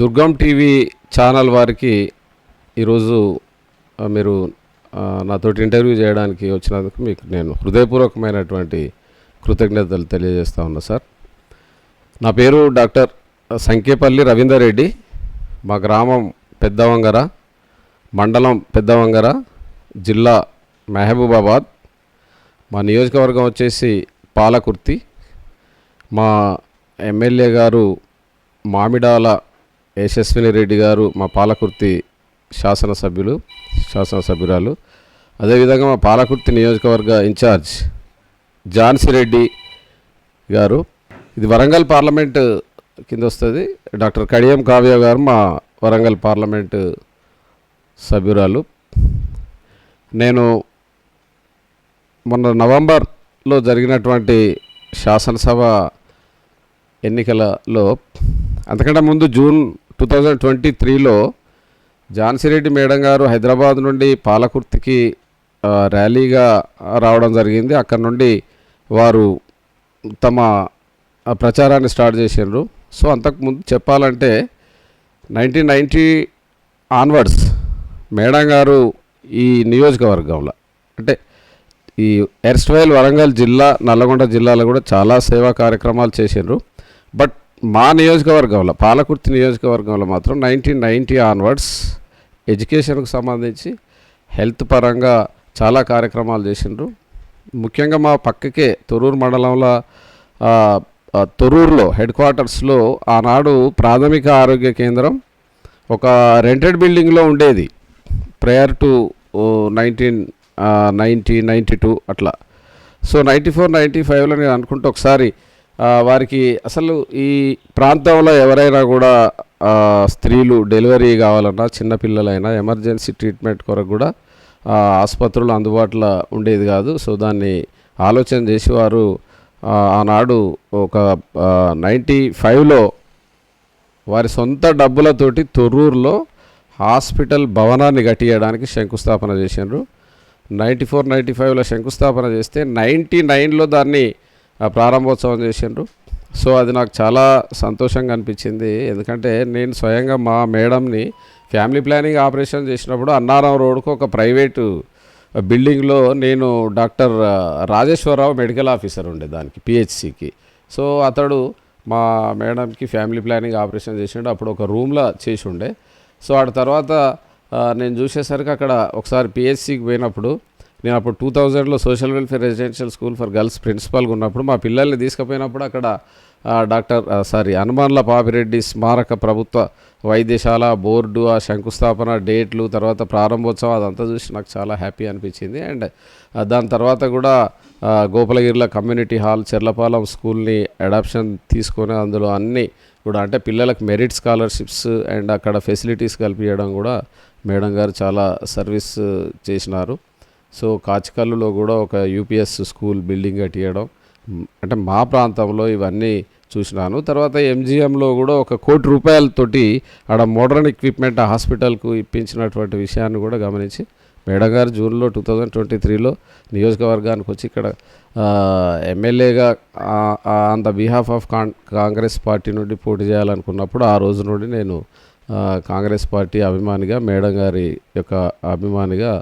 దుర్గం TV channel వారికి ఈరోజు మీరు నాతోటి ఇంటర్వ్యూ చేయడానికి వచ్చినందుకు మీకు నేను హృదయపూర్వకమైనటువంటి కృతజ్ఞతలు తెలియజేస్తా ఉన్నా సార్. నా పేరు డాక్టర్ సంకేపల్లి రవీందర్ రెడ్డి. మా గ్రామం పెద్దవంగర మండలం పెద్దవంగర జిల్లా మహబూబాబాద్. మా నియోజకవర్గం వచ్చేసి పాలకుర్తి. మా ఎమ్మెల్యే గారు మామిడాల యశస్విని రెడ్డి గారు మా పాలకుర్తి శాసనసభ్యులు శాసనసభ్యురాలు. అదేవిధంగా మా పాలకుర్తి నియోజకవర్గ ఇన్ఛార్జ్ జాన్సీ రెడ్డి గారు. ఇది వరంగల్ పార్లమెంట్ కింద వస్తుంది. డాక్టర్ కడియం కావ్య గారు మా వరంగల్ పార్లమెంట్ సభ్యురాలు. నేను మొన్న నవంబర్లో జరిగినటువంటి శాసనసభ ఎన్నికలలో అంతకంటే ముందు జూన్ టూ థౌజండ్ ట్వంటీ త్రీలో ఝాన్సీరెడ్డి మేడం గారు హైదరాబాద్ నుండి పాలకుర్తికి ర్యాలీగా రావడం జరిగింది. అక్కడ నుండి వారు తమ ప్రచారాన్ని స్టార్ట్ చేసిండ్రు. సో అంతకుముందు చెప్పాలంటే నైన్టీన్ నైంటీ ఆన్వర్డ్స్ మేడం గారు ఈ నియోజకవర్గంలో అంటే ఈ ఎర్స్ట్వైల్ వరంగల్ జిల్లా నల్లగొండ జిల్లాలో కూడా చాలా సేవా కార్యక్రమాలు చేసిండ్రు. బట్ మా నియోజకవర్గంలో పాలకుర్తి నియోజకవర్గంలో మాత్రం నైన్టీన్ నైంటీ ఆన్వర్డ్స్ ఎడ్యుకేషన్కు సంబంధించి హెల్త్ పరంగా చాలా కార్యక్రమాలు చేసిండ్రు. ముఖ్యంగా మా పక్కకే తొరూరు మండలంలో తొరూరులో హెడ్ క్వార్టర్స్లో ఆనాడు ప్రాథమిక ఆరోగ్య కేంద్రం ఒక రెంటెడ్ బిల్డింగ్లో ఉండేది. Prior to nineteen ninety ninety two అట్లా. సో నైంటీ ఫోర్ నైంటీ ఫైవ్లో నేను అనుకుంటే ఒకసారి వారికి అసలు ఈ ప్రాంతంలో ఎవరైనా కూడా స్త్రీలు డెలివరీ కావాలన్నా చిన్నపిల్లలైనా ఎమర్జెన్సీ ట్రీట్మెంట్ కొరకు కూడా ఆసుపత్రులు అందుబాటులో ఉండేది కాదు. సో దాన్ని ఆలోచన చేసి వారు ఆనాడు ఒక నైంటీ ఫైవ్లో వారి సొంత డబ్బులతోటి తొర్రూరులో హాస్పిటల్ భవనాన్ని కట్టియడానికి శంకుస్థాపన చేసిండ్రు. నైంటీ ఫోర్ నైంటీ ఫైవ్లో శంకుస్థాపన చేస్తే నైంటీ నైన్లో దాన్ని ప్రారంభోత్సవం చేసిండ్రు. సో అది నాకు చాలా సంతోషంగా అనిపించింది. ఎందుకంటే నేను స్వయంగా మా మేడంని ఫ్యామిలీ ప్లానింగ్ ఆపరేషన్ చేసినప్పుడు అన్నారం రోడ్కు ఒక ప్రైవేటు బిల్డింగ్లో నేను డాక్టర్ రాజేశ్వరరావు మెడికల్ ఆఫీసర్ ఉండే దానికి పిహెచ్సికి. సో అతడు మా మేడంకి ఫ్యామిలీ ప్లానింగ్ ఆపరేషన్ చేసిండు. అప్పుడు ఒక రూమ్లో చేసి ఉండే. సో ఆ తర్వాత నేను చూసేసరికి అక్కడ ఒకసారి పిహెచ్సికి పోయినప్పుడు నేను అప్పుడు టూ థౌజండ్లో social welfare residential school for girls ప్రిన్సిపాల్గా ఉన్నప్పుడు మా పిల్లల్ని తీసుకుపోయినప్పుడు అక్కడ డాక్టర్ సారీ హనుమాన్ల పాపిరెడ్డి స్మారక ప్రభుత్వ వైద్యశాల బోర్డు ఆ శంకుస్థాపన డేట్లు తర్వాత ప్రారంభోత్సవం అదంతా చూసి నాకు చాలా హ్యాపీ అనిపించింది. అండ్ దాని తర్వాత కూడా గోపలగిరిలో గోపాలగిరిలో కమ్యూనిటీ హాల్ చెర్లపాలెం స్కూల్ని అడాప్షన్ తీసుకొని అందులో అన్ని కూడా అంటే పిల్లలకు మెరిట్ స్కాలర్షిప్స్ అండ్ అక్కడ ఫెసిలిటీస్ కల్పించడం కూడా మేడం గారు చాలా సర్వీస్ చేసినారు. సో కాచికల్లులో కూడా ఒక యూపీఎస్ స్కూల్ బిల్డింగ్ కట్టియడం. అంటే మా ప్రాంతంలో ఇవన్నీ చూసినాను. తర్వాత ఎంజిఎంలో కూడా ఒక కోటి రూపాయలతోటి ఆడ మోడర్న్ ఎక్విప్మెంట్ హాస్పిటల్కు ఇప్పించినటువంటి విషయాన్ని కూడా గమనించి మేడం గారు జూన్లో టూ థౌజండ్ ట్వంటీ త్రీలో నియోజకవర్గానికి వచ్చి ఇక్కడ ఎమ్మెల్యేగా on the behalf of con Congress party నుండి పోటీ చేయాలనుకున్నప్పుడు ఆ రోజు నుండి నేను కాంగ్రెస్ పార్టీ అభిమానిగా మేడం గారి యొక్క అభిమానిగా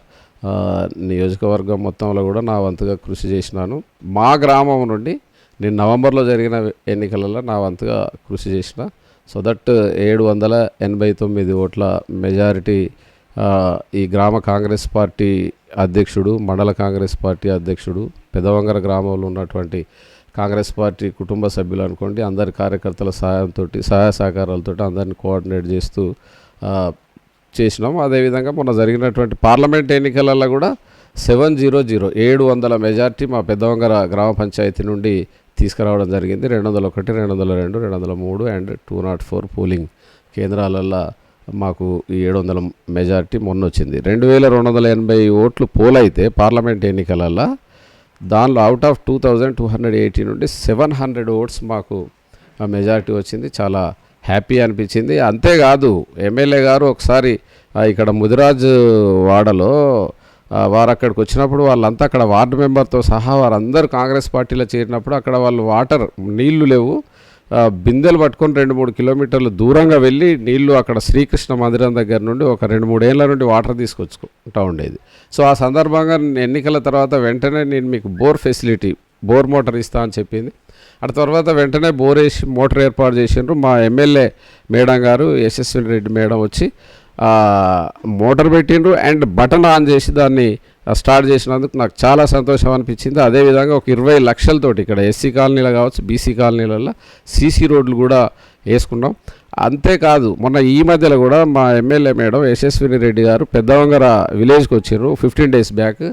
నియోజకవర్గం మొత్తంలో కూడా నా వంతుగా కృషి చేసినాను. మా గ్రామం నుండి నేను నవంబర్లో జరిగిన ఎన్నికలలో నా వంతుగా కృషి చేసిన. సో దట్ ఏడు వందల ఎనభై తొమ్మిది ఓట్ల మెజారిటీ ఈ గ్రామ కాంగ్రెస్ పార్టీ అధ్యక్షుడు మండల కాంగ్రెస్ పార్టీ అధ్యక్షుడు పెదవంగర గ్రామంలో ఉన్నటువంటి కాంగ్రెస్ పార్టీ కుటుంబ సభ్యులు అనుకోండి అందరి కార్యకర్తల సహాయంతో సహాయ సహకారాలతో అందరిని కోఆర్డినేట్ చేస్తూ చేసినాం. అదేవిధంగా మొన్న జరిగినటువంటి పార్లమెంట్ ఎన్నికలలో కూడా సెవెన్ జీరో జీరో ఏడు వందల మెజార్టీ మా పెద్దవంగర గ్రామ పంచాయతీ నుండి తీసుకురావడం జరిగింది. రెండు వందల ఒకటి రెండు వందల రెండు రెండు వందల మూడు and two nought four polling కేంద్రాలల్లో మాకు ఈ ఏడు వందల మెజార్టీ మొన్న వచ్చింది. రెండు వేల రెండు వందల ఎనభై ఓట్లు పోలైతే పార్లమెంట్ ఎన్నికలల్లో దానిలో out of two thousand two hundred eighty నుండి సెవెన్ హండ్రెడ్ ఓట్స్ మాకు ఆ వచ్చింది. చాలా హ్యాపీ అనిపించింది. అంతేకాదు ఎమ్మెల్యే గారు ఒకసారి ఇక్కడ ముదిరాజ్ వాడలో వారు అక్కడికి వచ్చినప్పుడు వాళ్ళంతా అక్కడ వార్డు మెంబర్తో సహా వారందరూ కాంగ్రెస్ పార్టీలో చేరినప్పుడు అక్కడ వాళ్ళు వాటర్ నీళ్ళు లేవు. బిందెలు పట్టుకొని రెండు మూడు కిలోమీటర్లు దూరంగా వెళ్ళి నీళ్ళు అక్కడ శ్రీకృష్ణ మందిరం దగ్గర నుండి ఒక రెండు మూడేళ్ళ నుండి వాటర్ తీసుకొచ్చుకుంటా ఉండేది. సో ఆ సందర్భంగా ఎన్నికల తర్వాత వెంటనే నేను మీకు బోర్ ఫెసిలిటీ బోర్ మోటార్ ఇస్తా అని చెప్పింది. అటు తర్వాత వెంటనే బోరేసి మోటార్ ఏర్పాటు చేసిండ్రు. మా ఎమ్మెల్యే మేడం గారు యశస్విని రెడ్డి మేడం వచ్చి మోటార్ పెట్టిండ్రు అండ్ బటన్ ఆన్ చేసి దాన్ని స్టార్ట్ చేసినందుకు నాకు చాలా సంతోషం అనిపించింది. అదేవిధంగా ఒక ఇరవై లక్షలతోటి ఇక్కడ ఎస్సీ కాలనీలో కావచ్చు బీసీ కాలనీలలో సీసీ రోడ్లు కూడా వేసుకున్నాం. అంతేకాదు మొన్న ఈ మధ్యలో కూడా మా ఎమ్మెల్యే మేడం యశస్విని రెడ్డి గారు పెద్దవంగర విలేజ్కి వచ్చిండ్రు ఫిఫ్టీన్ డేస్ బ్యాక్.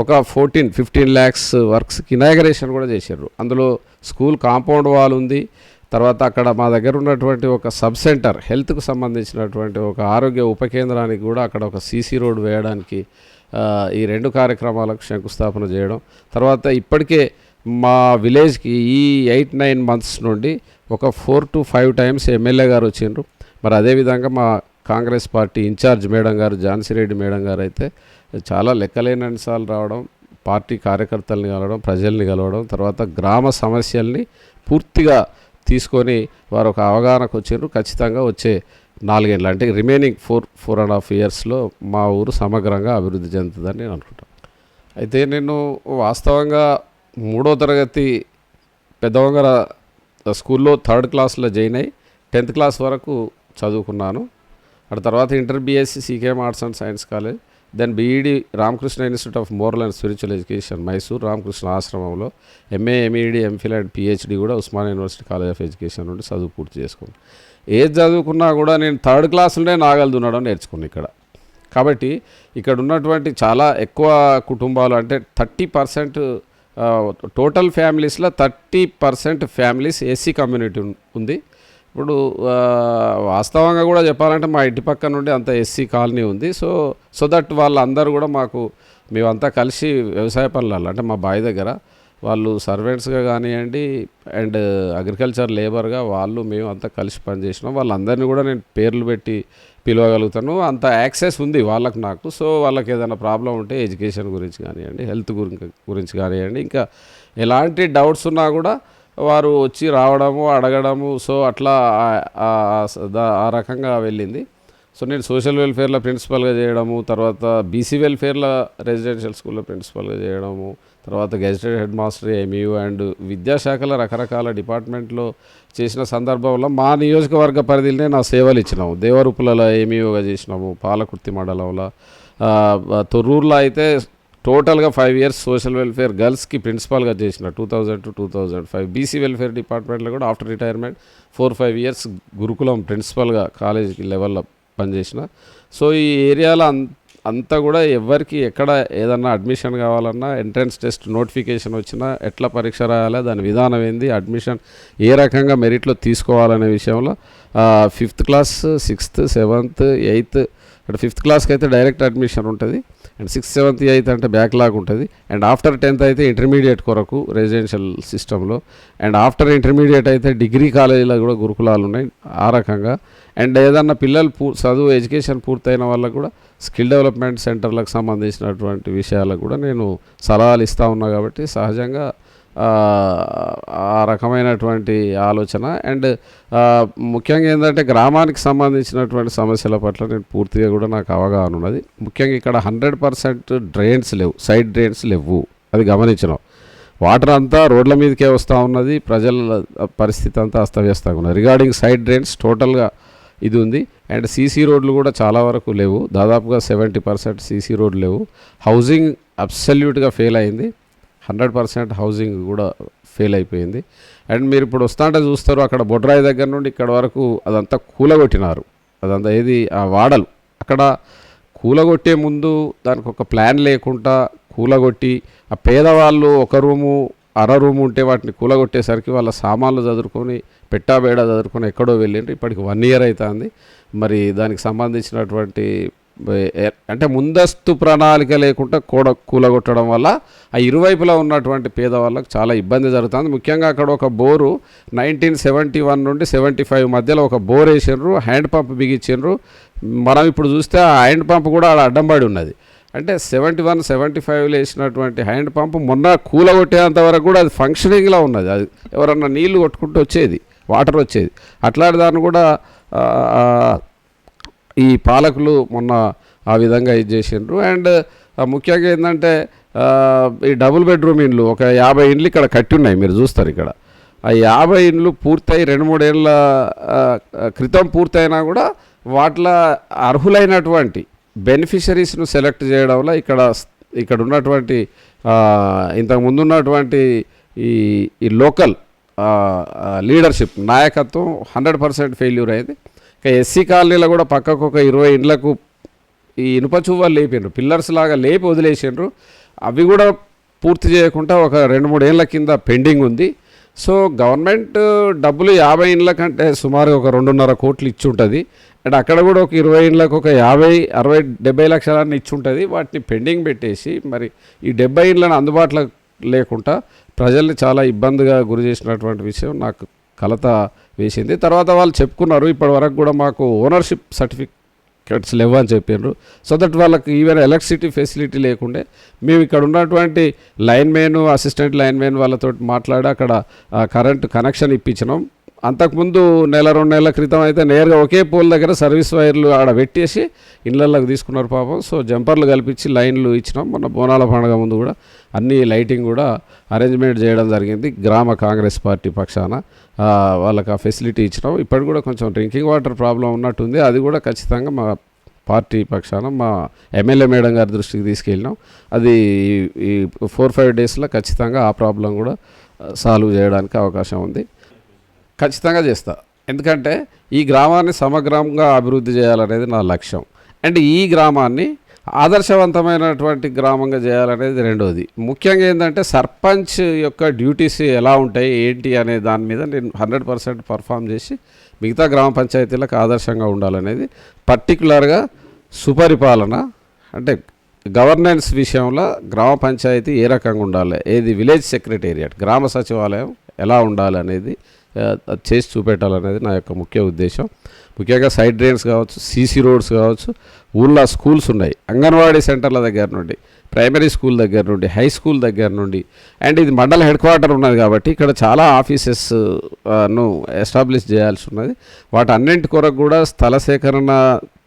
ఒక ఫోర్టీన్ ఫిఫ్టీన్ ల్యాక్స్ వర్క్స్కి ఇనాగరేషన్ కూడా చేశారు. అందులో స్కూల్ కాంపౌండ్ వాల్ ఉంది. తర్వాత అక్కడ మా దగ్గర ఉన్నటువంటి ఒక సబ్ సెంటర్ హెల్త్కు సంబంధించినటువంటి ఒక ఆరోగ్య ఉప కేంద్రానికి కూడా అక్కడ ఒక సీసీ రోడ్ వేయడానికి ఈ రెండు కార్యక్రమాలకు శంకుస్థాపన చేయడం. తర్వాత ఇప్పటికే మా విలేజ్కి ఈ ఎయిట్ నైన్ మంత్స్ నుండి ఒక four to five times MLA గారు వచ్చిండ్రు. మరి అదేవిధంగా మా కాంగ్రెస్ పార్టీ ఇన్ఛార్జ్ మేడం గారు ఝాన్సీ మేడం గారు అయితే చాలా లెక్కలేనన్ని సార్లు రావడం పార్టీ కార్యకర్తల్ని కలవడం ప్రజల్ని కలవడం తర్వాత గ్రామ సమస్యల్ని పూర్తిగా తీసుకొని వారు ఒక అవగాహనకు వచ్చిండ్రు ఖచ్చితంగా వచ్చే నాలుగేళ్ళు అంటే remaining four four and half ఇయర్స్లో మా ఊరు సమగ్రంగా అభివృద్ధి చెందుతుందని నేను అనుకుంటాను అయితే నేను వాస్తవంగా మూడో తరగతి పెద్దవంగర స్కూల్లో థర్డ్ క్లాస్లో జాయిన్ అయ్యి టెన్త్ క్లాస్ వరకు చదువుకున్నాను. ఆ తర్వాత inter BSc CKM arts and science college then BEd Ramakrishna institute of moral and spiritual education Mysore Ramakrishna ఆశ్రమంలో MA MEd MPhil and PhD కూడా Osman university college of education నుండి చదువు పూర్తి చేసుకున్నాను ఏది చదువుకున్నా కూడా నేను థర్డ్ క్లాస్లోనే నాగలు దున్నడం నేర్చుకున్నాను ఇక్కడ. కాబట్టి ఇక్కడ ఉన్నటువంటి చాలా ఎక్కువ కుటుంబాలు అంటే థర్టీ పర్సెంట్ టోటల్ ఫ్యామిలీస్లో thirty percent families SC community ఉంది. ఇప్పుడు వాస్తవంగా కూడా చెప్పాలంటే మా ఇంటి పక్క నుండి అంత ఎస్సీ కాలనీ ఉంది. సో సో దట్ వాళ్ళందరూ కూడా మాకు మేమంతా కలిసి వ్యవసాయ పనులలో అంటే మా బావి దగ్గర వాళ్ళు సర్వెంట్స్గా కానివ్వండి అండ్ అగ్రికల్చర్ లేబర్గా వాళ్ళు మేము అంతా కలిసి పనిచేసినాం. వాళ్ళందరినీ కూడా నేను పేర్లు పెట్టి పిలవగలుగుతాను. అంత యాక్సెస్ ఉంది వాళ్ళకు నాకు. సో వాళ్ళకి ఏదైనా ప్రాబ్లం ఉంటే ఎడ్యుకేషన్ గురించి కానివ్వండి హెల్త్ గురించి గురించి కానివ్వండి ఇంకా ఎలాంటి డౌట్స్ ఉన్నా కూడా వారు వచ్చి రావడము అడగడము సో అట్లా ఆ- రకంగా వెళ్ళింది. సో నేను సోషల్ వెల్ఫేర్లో ప్రిన్సిపల్గా చేయడము తర్వాత బీసీ వెల్ఫేర్లో రెసిడెన్షియల్ స్కూల్లో ప్రిన్సిపల్గా చేయడము తర్వాత gazetted head master MEU and విద్యాశాఖల రకరకాల డిపార్ట్మెంట్లో చేసిన సందర్భంలో మా నియోజకవర్గ పరిధిలోనే నా సేవలు ఇచ్చినాము. దేవరూపులలో ఎంఈఓగా చేసినాము పాలకుర్తి మండలంలో. తొర్రూరులో అయితే టోటల్గా ఫైవ్ ఇయర్స్ సోషల్ వెల్ఫేర్ గర్ల్స్కి ప్రిన్సిపాల్గా చేసిన two thousand to two thousand five BC welfare డిపార్ట్మెంట్లో కూడా after retirement four five years గురుకులం ప్రిన్సిపల్గా కాలేజీకి లెవెల్లో పనిచేసిన. సో ఈ ఏరియాలో అం అంతా కూడా ఎవరికి ఎక్కడ ఏదన్నా అడ్మిషన్ కావాలన్నా ఎంట్రన్స్ టెస్ట్ నోటిఫికేషన్ వచ్చినా ఎట్లా పరీక్ష రాయాలా దాని విధానం ఏంది అడ్మిషన్ ఏ రకంగా మెరిట్లో తీసుకోవాలనే విషయంలో fifth class sixth seventh eighth అంటే ఫిఫ్త్ క్లాస్కి అయితే డైరెక్ట్ అడ్మిషన్ ఉంటుంది. అండ్ సిక్స్త్ సెవెంత్ ఎయిత్ అంటే బ్యాక్లాగ్ ఉంటుంది. అండ్ ఆఫ్టర్ టెన్త్ అయితే ఇంటర్మీడియట్ కొరకు రెసిడెన్షియల్ సిస్టంలో అండ్ ఆఫ్టర్ ఇంటర్మీడియట్ అయితే డిగ్రీ కాలేజీలో కూడా గురుకులాలు ఉన్నాయి ఆ రకంగా. అండ్ ఏదన్నా పిల్లలు పూ చదువు ఎడ్యుకేషన్ పూర్తయిన వాళ్ళకు కూడా స్కిల్ డెవలప్మెంట్ సెంటర్లకు సంబంధించినటువంటి విషయాలకు కూడా నేను సలహాలు ఇస్తూ ఉన్నా కాబట్టి సహజంగా ఆ, రకమైనటువంటి ఆలోచన. అండ్ ముఖ్యంగా ఏంటంటే గ్రామానికి సంబంధించినటువంటి సమస్యల పట్ల నేను పూర్తిగా కూడా నాకు అవగాహన ఉన్నది. ముఖ్యంగా ఇక్కడ హండ్రెడ్ పర్సెంట్ డ్రైన్స్ లేవు సైడ్ డ్రైన్స్ లేవు. అది గమనించినాం. వాటర్ అంతా రోడ్ల మీదకే వస్తూ ఉన్నది ప్రజల పరిస్థితి అంతా అస్తవ్యస్తంగా ఉన్నది. రిగార్డింగ్ సైడ్ డ్రైన్స్ టోటల్గా ఇది ఉంది. అండ్ సీసీ రోడ్లు కూడా చాలా వరకు లేవు. దాదాపుగా సెవెంటీ పర్సెంట్ సీసీ రోడ్లు లేవు. హౌసింగ్ అబ్సల్యూట్గా ఫెయిల్ అయింది. హండ్రెడ్ పర్సెంట్ హౌసింగ్ కూడా ఫెయిల్ అయిపోయింది. అండ్ మీరు ఇప్పుడు వస్తుంటే చూస్తారు అక్కడ బొడ్రాయి దగ్గర నుండి ఇక్కడ వరకు అదంతా కూలగొట్టినారు. అదంతా ఏది? ఆ వాడలు. అక్కడ కూలగొట్టే ముందు దానికి ఒక ప్లాన్ లేకుండా కూలగొట్టి ఆ పేదవాళ్ళు ఒక రూము అర రూము ఉంటే వాటిని కూలగొట్టేసరికి వాళ్ళ సామాన్లు చదువుకొని పెట్టాబేడ చదువుకొని ఎక్కడో వెళ్ళిండ్రు. ఇప్పటికి వన్ ఇయర్ అవుతుంది మరి దానికి సంబంధించినటువంటి అంటే ముందస్తు ప్రణాళిక లేకుండా కూడ కూలగొట్టడం వల్ల ఆ ఇరువైపులా ఉన్నటువంటి పేదవాళ్ళకు చాలా ఇబ్బంది జరుగుతుంది. ముఖ్యంగా అక్కడ ఒక బోరు నైన్టీన్ సెవెంటీ వన్ నుండి సెవెంటీ ఫైవ్ మధ్యలో ఒక బోర్ వేసిండ్రు హ్యాండ్ పంప్ బిగించిండ్రు మనం ఇప్పుడు చూస్తే ఆ హ్యాండ్ పంప్ కూడా ఆడ అడ్డంబడి ఉన్నది. అంటే సెవెంటీ వన్ సెవెంటీ ఫైవ్లో వేసినటువంటి హ్యాండ్ పంప్ మొన్న కూలగొట్టేంత వరకు కూడా అది ఫంక్షనింగ్లో ఉన్నది. అది ఎవరన్నా నీళ్ళు కొట్టుకుంటూ వచ్చేది వాటర్ వచ్చేది. అట్లాంటి దాన్ని కూడా ఈ పాలకులు మొన్న ఆ విధంగా ఇది చేసిండ్రు. అండ్ ముఖ్యంగా ఏంటంటే ఈ డబుల్ బెడ్రూమ్ ఇండ్లు ఒక యాభై ఇండ్లు ఇక్కడ కట్టి ఉన్నాయి మీరు చూస్తారు ఇక్కడ. ఆ యాభై ఇండ్లు పూర్తయి రెండు మూడేళ్ళ క్రితం పూర్తయినా కూడా వాటిల అర్హులైనటువంటి బెనిఫిషరీస్ను సెలెక్ట్ చేయడంలో ఇక్కడ ఇక్కడ ఉన్నటువంటి ఇంతకు ముందు ఉన్నటువంటి ఈ ఈ లోకల్ లీడర్షిప్ నాయకత్వం హండ్రెడ్ పర్సెంట్ ఫెయిల్యూర్ అయింది. ఇక ఎస్సీ కాలనీలో కూడా పక్కకు ఒక ఇరవై ఇండ్లకు ఈ ఇనుప చూవాలు లేపిండ్రు. పిల్లర్స్ లాగా లేపి వదిలేసిండ్రు. అవి కూడా పూర్తి చేయకుండా ఒక రెండు మూడు ఏళ్ళ కింద పెండింగ్ ఉంది. సో గవర్నమెంట్ డబ్బులు యాభై ఇండ్ల కంటే సుమారు ఒక రెండున్నర కోట్లు ఇచ్చి ఉంటుంది అండ్ అక్కడ కూడా ఒక ఇరవై ఇండ్లకు ఒక యాభై అరవై డెబ్బై లక్షలన్నీ ఇచ్చి ఉంటుంది వాటిని పెండింగ్ పెట్టేసి మరి ఈ డెబ్బై ఇండ్లను అందుబాటులో లేకుండా ప్రజల్ని చాలా ఇబ్బందిగా గురి చేసినటువంటి విషయం నాకు కలత వేసింది. తర్వాత వాళ్ళు చెప్పుకున్నారు ఇప్పటి వరకు కూడా మాకు ఓనర్షిప్ సర్టిఫికెట్స్ లేవు అని చెప్పారు సో దట్ వాళ్ళకి ఈవెన్ ఎలక్ట్రిసిటీ ఫెసిలిటీ లేకుండే మేము ఇక్కడ ఉన్నటువంటి line man assistant line man వాళ్ళతో మాట్లాడి అక్కడ కరెంట్ కనెక్షన్ ఇప్పించినాం. అంతకుముందు నెల రెండు నెలల క్రితం అయితే నేరుగా ఒకే పోల్ దగ్గర సర్వీస్ వైర్లు ఆడ పెట్టేసి ఇళ్ళల్లోకి తీసుకున్నారు పాపం. సో జంపర్లు కల్పించి లైన్లు ఇచ్చినాం. మొన్న బోనాల పండుగ ముందు కూడా అన్ని లైటింగ్ కూడా అరేంజ్మెంట్ చేయడం జరిగింది గ్రామ కాంగ్రెస్ పార్టీ పక్షాన. వాళ్ళకి ఆ ఫెసిలిటీ ఇచ్చినాం. ఇప్పటికి కూడా కొంచెం డ్రింకింగ్ వాటర్ ప్రాబ్లం ఉన్నట్టుంది. అది కూడా ఖచ్చితంగా మా పార్టీ పక్షాన మా ఎమ్మెల్యే మేడం గారి దృష్టికి తీసుకెళ్ళినాం. అది ఈ ఫోర్ ఫైవ్ డేస్లో ఖచ్చితంగా ఆ ప్రాబ్లం కూడా సాల్వ్ చేయడానికి అవకాశం ఉంది. ఖచ్చితంగా చేస్తా. ఎందుకంటే ఈ గ్రామాన్ని సమగ్రంగా అభివృద్ధి చేయాలనేది నా లక్ష్యం. అండ్ ఈ గ్రామాన్ని ఆదర్శవంతమైనటువంటి గ్రామంగా చేయాలనేది రెండవది ముఖ్యంగా ఏంటంటే సర్పంచ్ యొక్క డ్యూటీస్ ఎలా ఉంటాయి ఏంటి అనే దాని మీద నేను హండ్రెడ్ పర్సెంట్ పర్ఫామ్ చేసి మిగతా గ్రామ పంచాయతీలకు ఆదర్శంగా ఉండాలనేది పర్టికులర్గా సుపరిపాలన అంటే గవర్నెన్స్ విషయంలో గ్రామ పంచాయతీ ఏ రకంగా ఉండాలి ఏది విలేజ్ సెక్రటేరియట్ గ్రామ సచివాలయం ఎలా ఉండాలి అనేది చేసి చూపెట్టాలనేది నా యొక్క ముఖ్య ఉద్దేశం. ముఖ్యంగా సైడ్ డ్రైన్స్ కావచ్చు సీసీ రోడ్స్ కావచ్చు ఊళ్ళో స్కూల్స్ ఉన్నాయి. అంగన్వాడీ సెంటర్ల దగ్గర నుండి ప్రైమరీ స్కూల్ దగ్గర నుండి హై స్కూల్ దగ్గర నుండి అండ్ ఇది మండల హెడ్ క్వార్టర్ ఉన్నది కాబట్టి ఇక్కడ చాలా ఆఫీసెస్ను ఎస్టాబ్లిష్ చేయాల్సి ఉన్నది. వాటి అన్నింటి కొరకు కూడా స్థల సేకరణ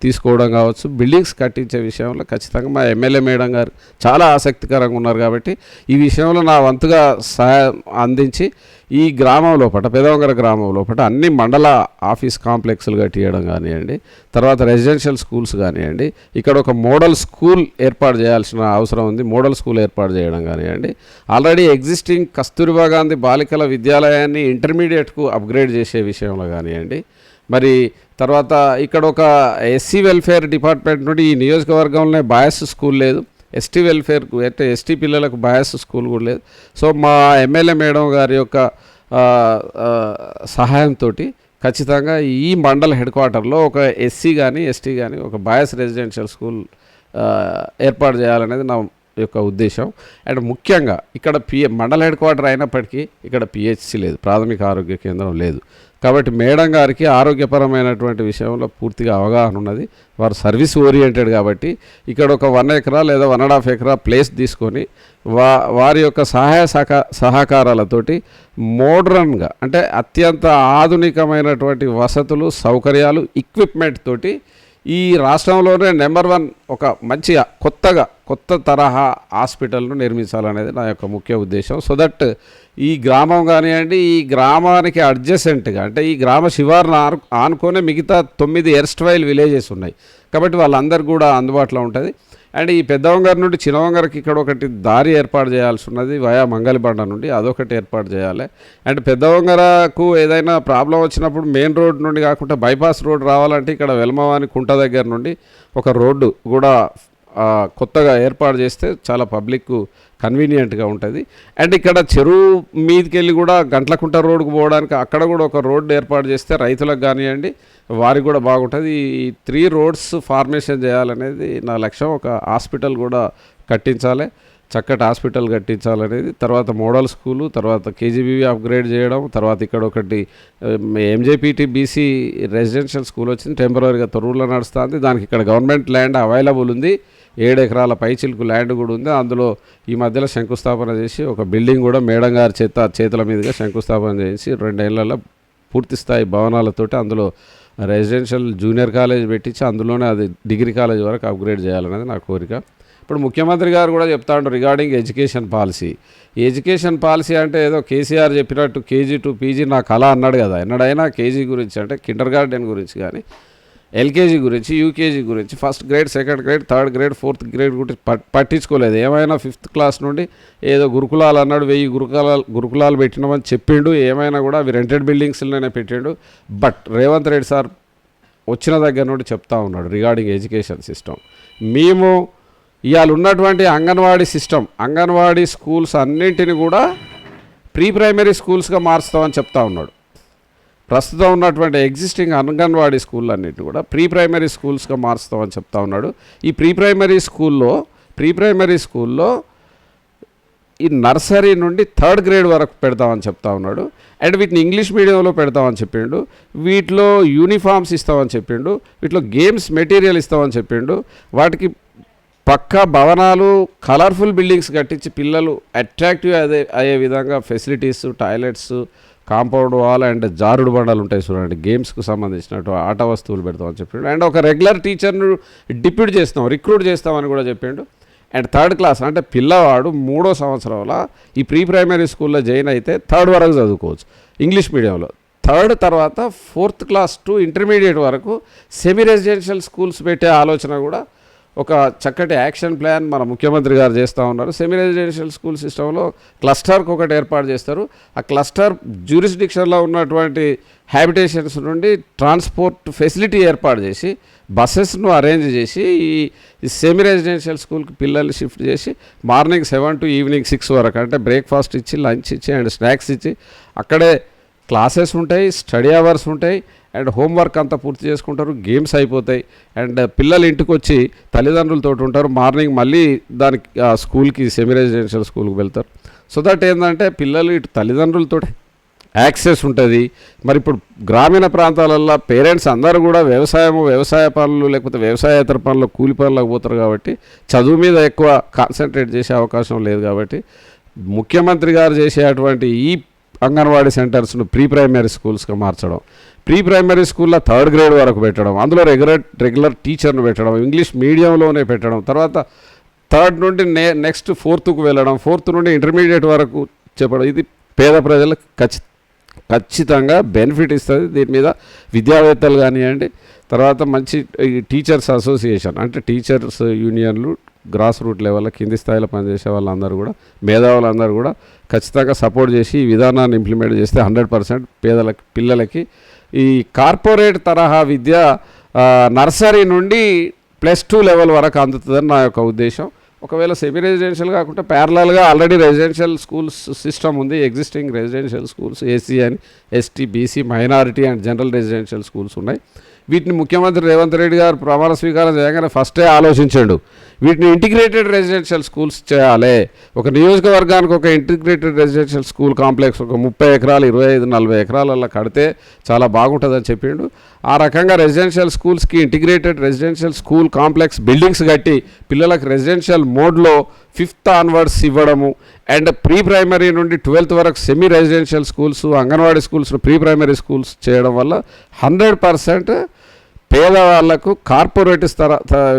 తీసుకోవడం కావచ్చు బిల్డింగ్స్ కట్టించే విషయంలో ఖచ్చితంగా మా ఎమ్మెల్యే మేడం గారు చాలా ఆసక్తికరంగా ఉన్నారు కాబట్టి ఈ విషయంలో నా వంతుగా సహాయం అందించి ఈ గ్రామం లోపల పెదవంగర గ్రామం లోపల అన్ని మండల ఆఫీస్ కాంప్లెక్స్లు కట్టియడం కానివ్వండి తర్వాత రెసిడెన్షియల్ స్కూల్స్ కానివ్వండి ఇక్కడ ఒక మోడల్ స్కూల్ ఏర్పాటు చేయాల్సిన అవసరం ఉంది మోడల్ స్కూల్ ఏర్పాటు చేయడం కానివ్వండి ఆల్రెడీ ఎగ్జిస్టింగ్ కస్తూరిబా గాంధీ బాలికల విద్యాలయాన్ని ఇంటర్మీడియట్కు అప్గ్రేడ్ చేసే విషయంలో కానివ్వండి మరి తర్వాత ఇక్కడ ఒక ఎస్సీ వెల్ఫేర్ డిపార్ట్మెంట్ నుండి ఈ నియోజకవర్గంలోనే బాయస్ స్కూల్ లేదు. ఎస్టీ వెల్ఫేర్ అంటే ఎస్టీ పిల్లలకు బయాస్ స్కూల్ కూడా లేదు. సో మా ఎమ్మెల్యే మేడం గారి యొక్క సహాయంతో ఖచ్చితంగా ఈ మండల హెడ్ క్వార్టర్లో ఒక ఎస్సీ కానీ ఎస్టీ కానీ ఒక బాయస్ రెసిడెన్షియల్ స్కూల్ ఏర్పాటు చేయాలనేది నా యొక్క ఉద్దేశం. అండ్ ముఖ్యంగా ఇక్కడ పిఏ మండల హెడ్ క్వార్టర్ అయినప్పటికీ ఇక్కడ పిహెచ్సి లేదు. ప్రాథమిక ఆరోగ్య కేంద్రం లేదు. కాబట్టి మేడం గారికి ఆరోగ్యపరమైనటువంటి విషయంలో పూర్తిగా అవగాహన ఉన్నది. వారు సర్వీస్ ఓరియంటెడ్ కాబట్టి ఇక్కడ ఒక వన్ ఎకరా లేదా వన్ అండ్ హాఫ్ ఎకరా ప్లేస్ తీసుకొని వా వారి యొక్క సహాయ సహకా సహకారాలతోటి మోడ్రన్గా అంటే అత్యంత ఆధునికమైనటువంటి వసతులు సౌకర్యాలు ఎక్విప్మెంట్ తోటి ఈ రాష్ట్రంలోనే నెంబర్ వన్ ఒక మంచి కొత్తగా కొత్త తరహా హాస్పిటల్ను నిర్మించాలనేది నా యొక్క ముఖ్య ఉద్దేశం. సో దట్ ఈ గ్రామం కానివ్వండి ఈ గ్రామానికి అడ్జసెంట్గా అంటే ఈ గ్రామ శివారును ఆను ఆనుకునే మిగతా తొమ్మిది ఎర్స్ట్వైల్ విలేజెస్ ఉన్నాయి. కాబట్టి వాళ్ళందరూ కూడా అందుబాటులో ఉంటుంది. అండ్ ఈ పెద్దవంగారి నుండి చిన్నవంగారికి ఇక్కడ ఒకటి దారి ఏర్పాటు చేయాల్సి ఉన్నది వయా మంగళబండ నుండి అదొకటి ఏర్పాటు చేయాలి. అండ్ పెద్దవంగరకు ఏదైనా ప్రాబ్లం వచ్చినప్పుడు మెయిన్ రోడ్ నుండి కాకుండా బైపాస్ రోడ్ రావాలంటే ఇక్కడ వెల్మవాని కుంట దగ్గర నుండి ఒక రోడ్డు కూడా కొత్తగా ఏర్పాటు చేస్తే చాలా పబ్లిక్ కన్వీనియంట్గా ఉంటుంది. అండ్ ఇక్కడ చెరువు మీదకి వెళ్ళి కూడా గంట్లకుంట రోడ్డుకు పోవడానికి అక్కడ కూడా ఒక రోడ్డు ఏర్పాటు చేస్తే రైతులకు కానివ్వండి వారికి కూడా బాగుంటుంది. ఈ త్రీ రోడ్స్ ఫార్మేషన్ చేయాలనేది నా లక్ష్యం. ఒక హాస్పిటల్ కూడా కట్టించాలి. చక్కటి హాస్పిటల్ కట్టించాలనేది. తర్వాత మోడల్ స్కూలు తర్వాత కేజీబీవీ అప్గ్రేడ్ చేయడం తర్వాత ఇక్కడ ఒకటి ఎంజేపీటీ బీసీ రెసిడెన్షియల్ స్కూల్ వచ్చింది. టెంపరీగా తొరువులో నడుస్తుంది. దానికి ఇక్కడ గవర్నమెంట్ ల్యాండ్ అవైలబుల్ ఉంది. ఏడు ఎకరాల పైచిలుకు ల్యాండ్ కూడా ఉంది. అందులో ఈ మధ్యలో శంకుస్థాపన చేసి ఒక బిల్డింగ్ కూడా మేడం గారి చేత చేతుల మీదుగా శంకుస్థాపన చేసి రెండేళ్ళలో పూర్తి స్థాయి భవనాలతోటి అందులో రెసిడెన్షియల్ జూనియర్ కాలేజ్ పెట్టించి అందులోనే అది డిగ్రీ కాలేజ్ వరకు అప్గ్రేడ్ చేయాలనేది నా కోరిక. ఇప్పుడు ముఖ్యమంత్రి గారు కూడా చెప్తా ఉంటారు regarding education policy. Education policy అంటే ఏదో కేసీఆర్ చెప్పినట్టు కేజీ టు పీజీ నా కళ అన్నాడు కదా. ఎన్నడైనా కేజీ గురించి అంటే కిండర్ గార్డెన్ గురించి కానీ ఎల్కేజీ గురించి యూకేజీ గురించి first grade second grade third grade fourth grade గురించి పట్టించుకోలేదు. ఏమైనా ఫిఫ్త్ క్లాస్ నుండి ఏదో గురుకులాలు అన్నాడు వెయ్యి గురుకులాలు గురుకులాలు పెట్టినామని చెప్పిండు ఏమైనా కూడా అవి రెంటెడ్ బిల్డింగ్స్లోనే పెట్టిండు. బట్ రేవంత్ రెడ్డి సార్ వచ్చిన దగ్గర నుండి చెప్తా ఉన్నాడు రిగార్డింగ్ ఎడ్యుకేషన్ సిస్టమ్ మేము ఇవాళ ఉన్నటువంటి అంగన్వాడీ సిస్టమ్ అంగన్వాడీ స్కూల్స్ అన్నింటిని కూడా ప్రీ ప్రైమరీ స్కూల్స్గా మార్చుతామని చెప్తా ఉన్నాడు. ప్రస్తుతం ఉన్నటువంటి ఎగ్జిస్టింగ్ అంగన్వాడీ స్కూల్ అన్నిటి కూడా ప్రీ ప్రైమరీ స్కూల్స్గా మార్చుతామని చెప్తా ఉన్నాడు. ఈ ప్రీ ప్రైమరీ స్కూల్లో ప్రీ ప్రైమరీ స్కూల్లో ఈ నర్సరీ నుండి థర్డ్ గ్రేడ్ వరకు పెడతామని చెప్తా ఉన్నాడు. అండ్ వీటిని ఇంగ్లీష్ మీడియంలో పెడతామని చెప్పిండు. వీటిలో యూనిఫామ్స్ ఇస్తామని చెప్పిండు. వీటిలో గేమ్స్ మెటీరియల్ ఇస్తామని చెప్పిండు. వాటికి పక్కా భవనాలు కలర్ఫుల్ బిల్డింగ్స్ కట్టించి పిల్లలు అట్రాక్టివ్ అదే అయ్యే విధంగా facilities toilets compound wall and జారుడు బండలు ఉంటాయి చూడండి. గేమ్స్కు సంబంధించినట్టు ఆట వస్తువులు పెడతామని చెప్పిండు. అండ్ ఒక రెగ్యులర్ టీచర్ను డిప్యూట్ చేస్తాం రిక్రూట్ చేస్తామని కూడా చెప్పిండు. అండ్ థర్డ్ క్లాస్ అంటే పిల్లవాడు మూడో సంవత్సరంలో ఈ ప్రీ ప్రైమరీ స్కూల్లో జాయిన్ అయితే థర్డ్ వరకు చదువుకోవచ్చు. ఇంగ్లీష్ మీడియంలో థర్డ్ తర్వాత ఫోర్త్ క్లాస్ టు ఇంటర్మీడియట్ వరకు సెమీ రెసిడెన్షియల్ స్కూల్స్ పెట్టే ఆలోచన కూడా ఒక చక్కటి యాక్షన్ ప్లాన్ మన ముఖ్యమంత్రి గారు చేస్తూ ఉన్నారు. సెమీ రెసిడెన్షియల్ స్కూల్ సిస్టంలో క్లస్టర్కి ఒకటి ఏర్పాటు చేస్తారు. ఆ క్లస్టర్ జ్యూరిస్డిక్షన్లో ఉన్నటువంటి హ్యాబిటేషన్స్ నుండి ట్రాన్స్పోర్ట్ ఫెసిలిటీ ఏర్పాటు చేసి బస్సెస్ను అరేంజ్ చేసి ఈ సెమీ రెసిడెన్షియల్ స్కూల్కి పిల్లల్ని షిఫ్ట్ చేసి morning seven to evening six వరకు అంటే బ్రేక్ఫాస్ట్ ఇచ్చి లంచ్ ఇచ్చి అండ్ స్నాక్స్ ఇచ్చి అక్కడే క్లాసెస్ ఉంటాయి స్టడీ అవర్స్ ఉంటాయి. అండ్ హోంవర్క్ అంతా పూర్తి చేసుకుంటారు గేమ్స్ అయిపోతాయి. అండ్ పిల్లలు ఇంటికి వచ్చి తల్లిదండ్రులతో ఉంటారు. మార్నింగ్ మళ్ళీ దానికి ఆ స్కూల్కి సెమీ రెసిడెన్షియల్ స్కూల్కి వెళ్తారు. సో దట్ ఏంటంటే పిల్లలు ఇటు తల్లిదండ్రులతో యాక్సెస్ ఉంటుంది. మరి ఇప్పుడు గ్రామీణ ప్రాంతాలల్లో పేరెంట్స్ అందరూ కూడా వ్యవసాయము వ్యవసాయ పనులు లేకపోతే వ్యవసాయేతర పనులు కూలి పనులకు పోతారు కాబట్టి చదువు మీద ఎక్కువ కాన్సన్ట్రేట్ చేసే అవకాశం లేదు కాబట్టి ముఖ్యమంత్రి గారు చేసేటువంటి ఈ అంగన్వాడీ సెంటర్స్ను ప్రీ ప్రైమరీ స్కూల్స్గా మార్చడం. ప్రీ ప్రైమరీ స్కూల్లో థర్డ్ గ్రేడ్ వరకు పెట్టడం అందులో రెగ్యులర్ రెగ్యులర్ టీచర్ను పెట్టడం ఇంగ్లీష్ మీడియంలోనే పెట్టడం తర్వాత థర్డ్ నుండి నే నెక్స్ట్ ఫోర్త్కు వెళ్ళడం ఫోర్త్ నుండి ఇంటర్మీడియట్ వరకు చెప్పడం ఇది పేద ప్రజలకు ఖచ్చి ఖచ్చితంగా బెనిఫిట్ ఇస్తుంది. దీని మీద విద్యావేత్తలు కానివ్వండి తర్వాత మంచి ఈ టీచర్స్ అసోసియేషన్ అంటే టీచర్స్ యూనియన్లు గ్రాస్ రూట్ లెవెల్లో కింది స్థాయిలో పనిచేసే వాళ్ళందరూ కూడా మేధావులందరూ కూడా ఖచ్చితంగా సపోర్ట్ చేసి ఈ విధానాన్ని ఇంప్లిమెంట్ చేస్తే హండ్రెడ్ పర్సెంట్ పేదలకి పిల్లలకి ఈ కార్పొరేట్ తరహా విద్య నర్సరీ నుండి ప్లస్ టూ లెవెల్ వరకు అందుతుందని నా యొక్క ఉద్దేశం. ఒకవేళ సెమీ రెసిడెన్షియల్ కాకుండా ప్యారలల్గా ఆల్రెడీ రెసిడెన్షియల్ స్కూల్స్ సిస్టమ్ ఉంది. ఎగ్జిస్టింగ్ రెసిడెన్షియల్ స్కూల్స్ ఏసీ అని ST BC minority and general residential schools ఉన్నాయి. వీటిని ముఖ్యమంత్రి రేవంత్ రెడ్డి గారు ప్రమాణ స్వీకారం చేయగానే ఫస్టే ఆలోచించాడు. వీటిని ఇంటిగ్రేటెడ్ రెసిడెన్షియల్ స్కూల్స్ చేయాలి. ఒక నియోజకవర్గానికి ఒక ఇంటిగ్రేటెడ్ రెసిడెన్షియల్ స్కూల్ కాంప్లెక్స్ ఒక ముప్పై ఎకరాలు ఇరవై ఐదు నలభై ఎకరాలలో కడితే చాలా బాగుంటుందని చెప్పిండు. ఆ రకంగా రెసిడెన్షియల్ స్కూల్స్కి integrated residential school complex buildings కట్టి పిల్లలకు రెసిడెన్షియల్ మోడ్లో ఫిఫ్త్ ఆన్వర్డ్స్ ఇవ్వడము. అండ్ ప్రీ ప్రైమరీ నుండి ట్వెల్త్ వరకు semi residential schools anganwadi schools pre primary schools చేయడం వల్ల హండ్రెడ్ పర్సెంట్ పేదవాళ్ళకు కార్పొరేట్ స్థర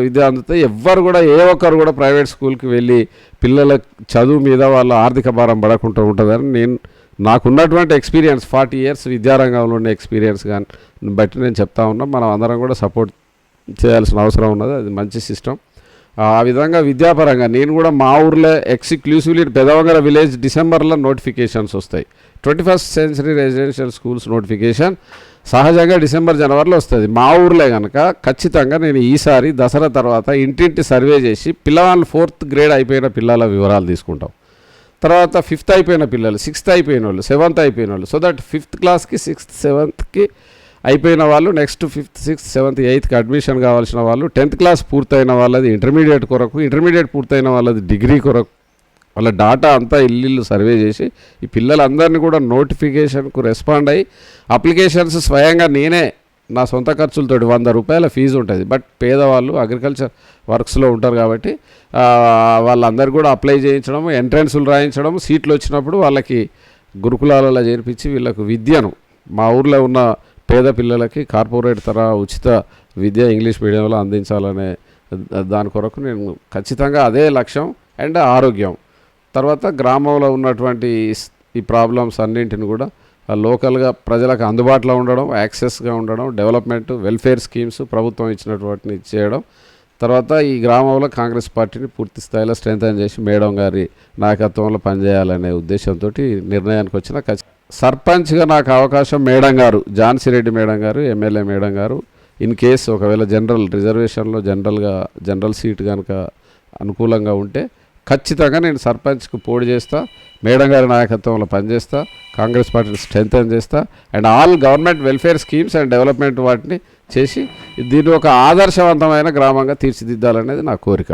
ఇది అందుతే ఎవ్వరు కూడా ఏ ఒక్కరు కూడా ప్రైవేట్ స్కూల్కి వెళ్ళి పిల్లల చదువు మీద వాళ్ళ ఆర్థిక భారం పడకుండా ఉంటుందని నేను నాకున్నటువంటి ఎక్స్పీరియన్స్ ఫార్టీ ఇయర్స్ విద్యారంగంలో ఉన్న ఎక్స్పీరియన్స్ కానీ బట్టి నేను చెప్తా ఉన్నా. మనం అందరం కూడా సపోర్ట్ చేయాల్సిన అవసరం ఉన్నది. అది మంచి సిస్టమ్ ఆ విధంగా విద్యాపరంగా నేను కూడా మా ఊర్లో ఎక్స్క్లూసివ్లీ పెదవంగర విలేజ్ డిసెంబర్లో నోటిఫికేషన్స్ వస్తాయి. Twenty first century residential schools notification సహజంగా డిసెంబర్ జనవరిలో వస్తుంది. మా ఊర్లో కనుక ఖచ్చితంగా నేను ఈసారి దసరా తర్వాత ఇంటింటి సర్వే చేసి పిల్లవాళ్ళు ఫోర్త్ గ్రేడ్ అయిపోయిన పిల్లల వివరాలు తీసుకుంటాం. తర్వాత ఫిఫ్త్ అయిపోయిన పిల్లలు సిక్స్త్ అయిపోయిన వాళ్ళు సెవెంత్ అయిపోయిన వాళ్ళు సో దట్ ఫిఫ్త్ క్లాస్కి సిక్స్త్ సెవెంత్కి అయిపోయిన వాళ్ళు నెక్స్ట్ ఫిఫ్త్ సిక్స్త్ సెవెంత్ ఎయిత్కి అడ్మిషన్ కావాల్సిన వాళ్ళు టెన్త్ క్లాస్ పూర్తయిన వాళ్ళది ఇంటర్మీడియట్ కొరకు ఇంటర్మీడియట్ పూర్తయిన వాళ్ళది డిగ్రీ కొరకు వాళ్ళ డాటా అంతా ఇల్లు సర్వే చేసి ఈ పిల్లలందరినీ కూడా నోటిఫికేషన్కు రెస్పాండ్ అయ్యి అప్లికేషన్స్ స్వయంగా నేనే నా సొంత ఖర్చులతో వంద రూపాయల ఫీజు ఉంటుంది. బట్ పేదవాళ్ళు అగ్రికల్చర్ వర్క్స్లో ఉంటారు కాబట్టి వాళ్ళందరూ కూడా అప్లై చేయించడం ఎంట్రన్స్లు రాయించడం సీట్లు వచ్చినప్పుడు వాళ్ళకి గురుకులాలలో చేర్పించి వీళ్ళకు విద్యను. మా ఊర్లో ఉన్న పేద పిల్లలకి కార్పొరేట్ తర ఉచిత విద్య ఇంగ్లీష్ మీడియంలో అందించాలనే దాని కొరకు నేను ఖచ్చితంగా అదే లక్ష్యం అండ్ ఆరోగ్యం. తర్వాత గ్రామంలో ఉన్నటువంటి ఈ ప్రాబ్లమ్స్ అన్నింటిని కూడా లోకల్గా ప్రజలకు అందుబాటులో ఉండడం యాక్సెస్గా ఉండడం డెవలప్మెంట్ వెల్ఫేర్ స్కీమ్స్ ప్రభుత్వం ఇచ్చినటువంటిని చేయడం తర్వాత ఈ గ్రామంలో కాంగ్రెస్ పార్టీని పూర్తి స్థాయిలో స్ట్రెంగ్తన్ చేసి మేడం గారి నాయకత్వంలో పనిచేయాలనే ఉద్దేశంతో నిర్ణయానికి వచ్చిన ఖచ్చి- సర్పంచ్గా నాకు అవకాశం మేడం గారు ఝాన్సీ రెడ్డి మేడం గారు ఎమ్మెల్యే మేడం గారు. ఇన్ కేస్ ఒకవేళ జనరల్ రిజర్వేషన్లో జనరల్గా జనరల్ సీట్ కనుక అనుకూలంగా ఉంటే ఖచ్చితంగా నేను సర్పంచ్కు పోటీ చేస్తా మేడం గారి నాయకత్వంలో పనిచేస్తా కాంగ్రెస్ పార్టీని స్ట్రెంగ్తన్ చేస్తా and all government welfare schemes and development వాటిని చేసి దీన్ని ఒక ఆదర్శవంతమైన గ్రామంగా తీర్చిదిద్దాలనేది నా కోరిక.